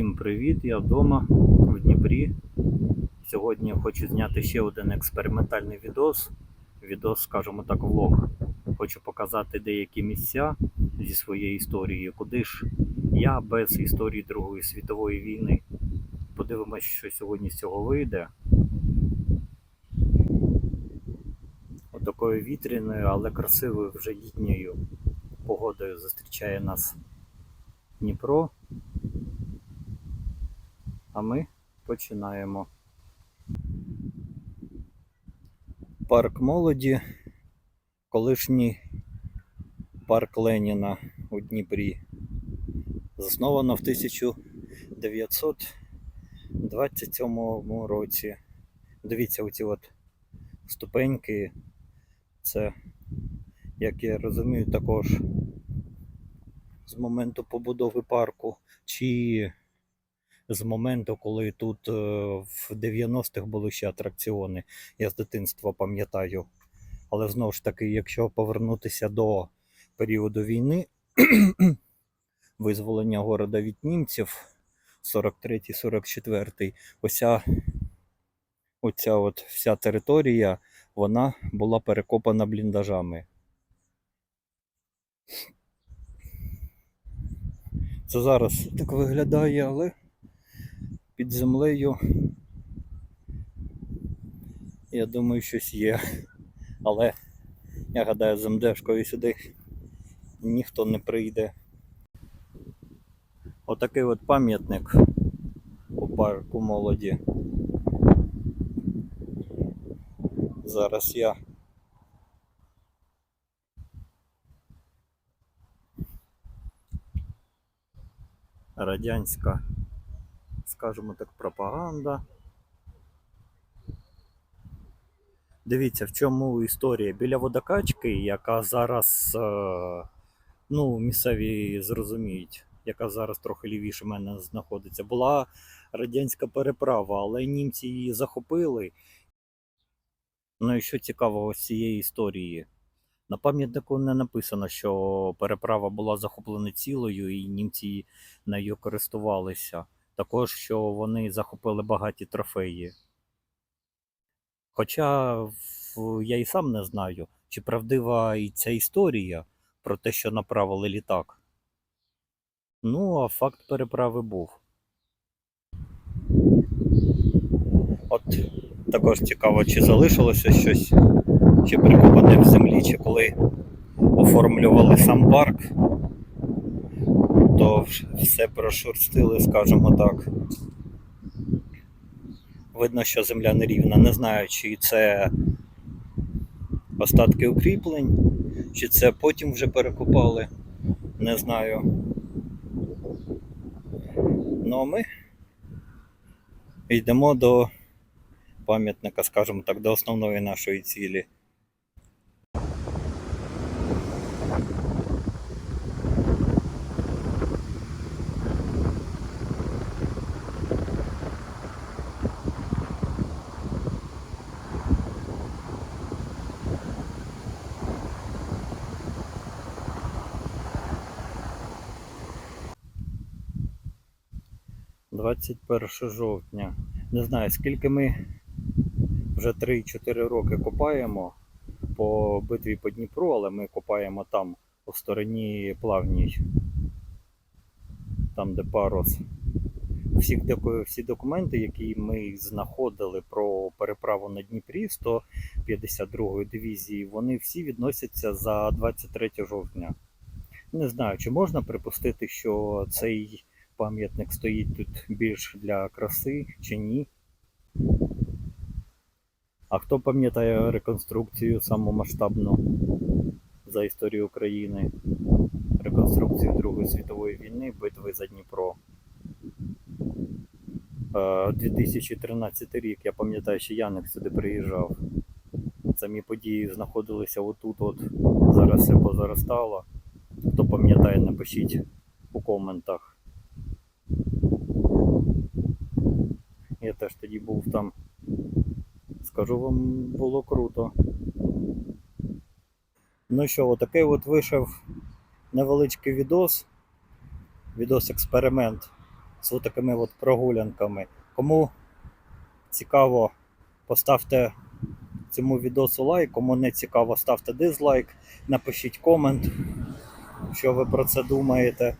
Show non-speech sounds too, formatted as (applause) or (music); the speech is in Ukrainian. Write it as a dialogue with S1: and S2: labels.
S1: Всім привіт! Я вдома в Дніпрі. Сьогодні хочу зняти ще один експериментальний відос. Відос, скажімо так, влог. Хочу показати деякі місця зі своєї історії, куди ж я без історії Другої світової війни. Подивимось, що сьогодні з цього вийде. Отакою вітряною, але красивою вже літньою погодою зустрічає нас Дніпро. А ми починаємо. Парк молоді, колишній парк Леніна у Дніпрі. Засновано в 1927 році. Дивіться, оці от ступеньки. Це, як я розумію, також з моменту побудови парку. Чи з моменту, коли тут е, в 90-х були ще атракціони. Я з дитинства пам'ятаю. Але знову ж таки, якщо повернутися до періоду війни, (clears throat) визволення города від німців, 43-44, ося, оця от вся територія, вона була перекопана бліндажами. Це зараз так виглядає, але під землею. Я думаю, щось є. Але я гадаю, з МДшкою сюди ніхто не прийде. Отакий от пам'ятник у парку молоді. Зараз я радянська скажімо так, пропаганда. Дивіться, в чому історія. Біля водокачки, яка зараз, е, ну, місцеві зрозуміють, яка зараз трохи лівіше мене знаходиться, була радянська переправа, але німці її захопили. Ну і що цікавого з цієї історії? На пам'ятнику не написано, що переправа була захоплена цілою і німці нею користувалися також, що вони захопили багаті трофеї. Хоча я і сам не знаю, чи правдива і ця історія про те, що направили літак. Ну, а факт переправи був. От також цікаво, чи залишилося щось, чи прикопане в землі, чи коли оформлювали сам парк, то все прошурстили, скажімо так. Видно, що земля нерівна. Не знаю, чи це остатки укріплень, чи це потім вже перекопали. Не знаю. Ну а ми йдемо до пам'ятника, скажімо так, до основної нашої цілі. – 21 жовтня. Не знаю, скільки ми вже 3-4 роки копаємо по битві по Дніпру, але ми копаємо там у стороні плавній, там де парус. Всі, всі документи, які ми знаходили про переправу на Дніпрі 152 дивізії, вони всі відносяться за 23 жовтня. Не знаю, чи можна припустити, що цей пам'ятник стоїть тут більш для краси чи ні. А хто пам'ятає реконструкцію саму масштабну за історію України? Реконструкцію Другої світової війни, битви за Дніпро. Е, 2013 рік, я пам'ятаю, що Яник сюди приїжджав. Самі події знаходилися отут, от зараз все позаростало. Хто пам'ятає, напишіть у коментах. Я теж тоді був там. Скажу вам, було круто. Ну що, отакий от вийшов невеличкий відос. Відос експеримент з такими от прогулянками. Кому цікаво, поставте цьому відосу лайк, кому не цікаво, ставте дизлайк, напишіть комент, що ви про це думаєте.